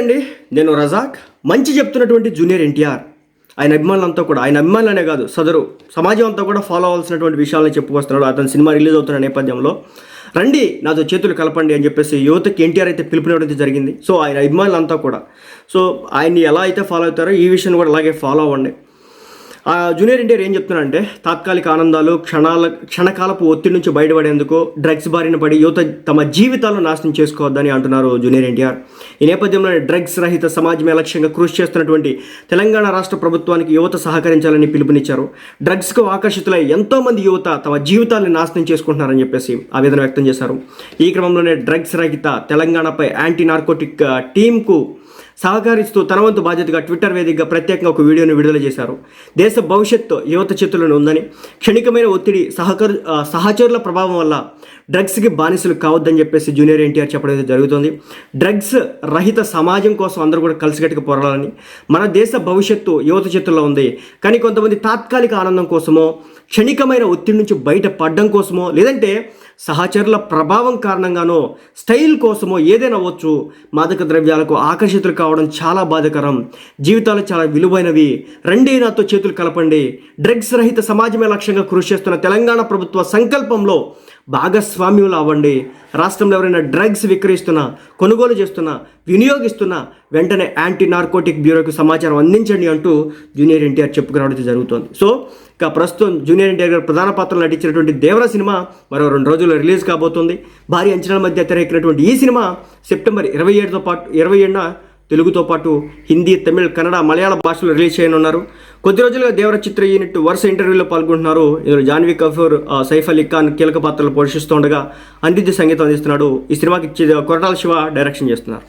అండి. నేను రజాక్ మంచి చెప్తున్నటువంటి జూనియర్ ఎన్టీఆర్. ఆయన అభిమానులంతా కూడా ఆయన అభిమానులనే కాదు సదరు సమాజం అంతా కూడా ఫాలో అవ్వాల్సినటువంటి విషయాలను చెప్పుకొస్తున్నాడు అతని సినిమా రిలీజ్ అవుతున్న నేపథ్యంలో. రండి నాతో చేతులు కలపండి అని చెప్పేసి యువతకి ఎన్టీఆర్ అయితే పిలుపునివ్వడం జరిగింది. సో ఆయన అభిమానులంతా కూడా. సో ఆయన్ని ఎలా అయితే ఫాలో అవుతారో ఈ విషయాన్ని కూడా అలాగే ఫాలో అవ్వండి. జూనియర్ ఎన్టీఆర్ ఏం చెప్తున్నారంటే తాత్కాలిక ఆనందాలు క్షణాల క్షణకాలపు ఒత్తిడి నుంచి బయటపడేందుకు డ్రగ్స్ బారిన పడి యువత తమ జీవితాలను నాశనం చేసుకోవద్దని అంటున్నారు జూనియర్ ఎన్టీఆర్. ఈ నేపథ్యంలో డ్రగ్స్ రహిత సమాజమే లక్ష్యంగా కృషి చేస్తున్నటువంటి తెలంగాణ రాష్ట్ర ప్రభుత్వానికి యువత సహకరించాలని పిలుపునిచ్చారు. డ్రగ్స్కు ఆకర్షితులై ఎంతోమంది యువత తమ జీవితాలను నాశనం చేసుకుంటున్నారని చెప్పేసి ఆవేదన వ్యక్తం చేశారు. ఈ క్రమంలోనే డ్రగ్స్ రహిత తెలంగాణపై యాంటీ నార్కోటిక్ టీంకు సహకరిస్తూ తన వంతు బాధ్యతగా ట్విట్టర్ వేదికగా ప్రత్యేకంగా ఒక వీడియోను విడుదల చేశారు. దేశ భవిష్యత్తు యువత చేతుల్లోనే ఉందని క్షణికమైన ఒత్తిడి సహకరు సహచరుల ప్రభావం వల్ల డ్రగ్స్కి బానిసలు కావద్దని చెప్పేసి జూనియర్ ఎన్టీఆర్ చెప్పడం అయితే జరుగుతుంది. డ్రగ్స్ రహిత సమాజం కోసం అందరూ కూడా కలిసికట్టుగా పోరాడాలని మన దేశ భవిష్యత్తు యువత చేతుల్లో ఉంది. కానీ కొంతమంది తాత్కాలిక ఆనందం కోసమో క్షణికమైన ఒత్తిడి నుంచి బయటపడడం కోసమో లేదంటే సహచరుల ప్రభావం కారణంగానో స్టైల్ కోసమో ఏదైనా అవ్వచ్చు మాదక ద్రవ్యాలకు ఆకర్షితులు కావడం చాలా బాధాకరం. జీవితాలు చాలా విలువైనవి. రెండే నాతో చేతులు కలపండి. డ్రగ్స్ రహిత సమాజమే లక్ష్యంగా కృషి చేస్తున్న తెలంగాణ ప్రభుత్వ సంకల్పంలో భాగస్వామ్యులు అవ్వండి రాష్ట్రంలో ఎవరైనా డ్రగ్స్ విక్రయిస్తున్నా కొనుగోలు చేస్తున్నా వినియోగిస్తున్నా వెంటనే యాంటీ నార్కోటిక్ బ్యూరోకి సమాచారం అందించండి అంటూ జూనియర్ ఎన్టీఆర్ చెప్పుకురావడం జరుగుతోంది. సో ఇక ప్రస్తుతం జూనియర్ ఎన్టీఆర్ గారు ప్రధాన పాత్రలు నటించినటువంటి దేవర సినిమా మరో రెండు రోజుల్లో రిలీజ్ కాబోతుంది. భారీ అంచనాల మధ్య తెరకెక్కినటువంటి ఈ సినిమా సెప్టెంబర్ ఇరవై ఏడుతో పాటు ఇరవై ఏడున తెలుగుతో పాటు హిందీ తమిళ్ కన్నడ మలయాళ భాషలో రిలీజ్ చేయనున్నారు. కొద్ది రోజులుగా దేవర చిత్ర యూనిట్ వరుస ఇంటర్వ్యూలో పాల్గొంటున్నారు. ఇందులో జాన్వీ కఫూర్ సైఫ్ అలీ ఖాన్ కీలక పాత్రలు పోషిస్తుండగా అనిరుద్ధ్ సంగీతం అందిస్తున్నాడు. ఈ సినిమాకి కొరటాల శివ డైరెక్షన్ చేస్తున్నారు.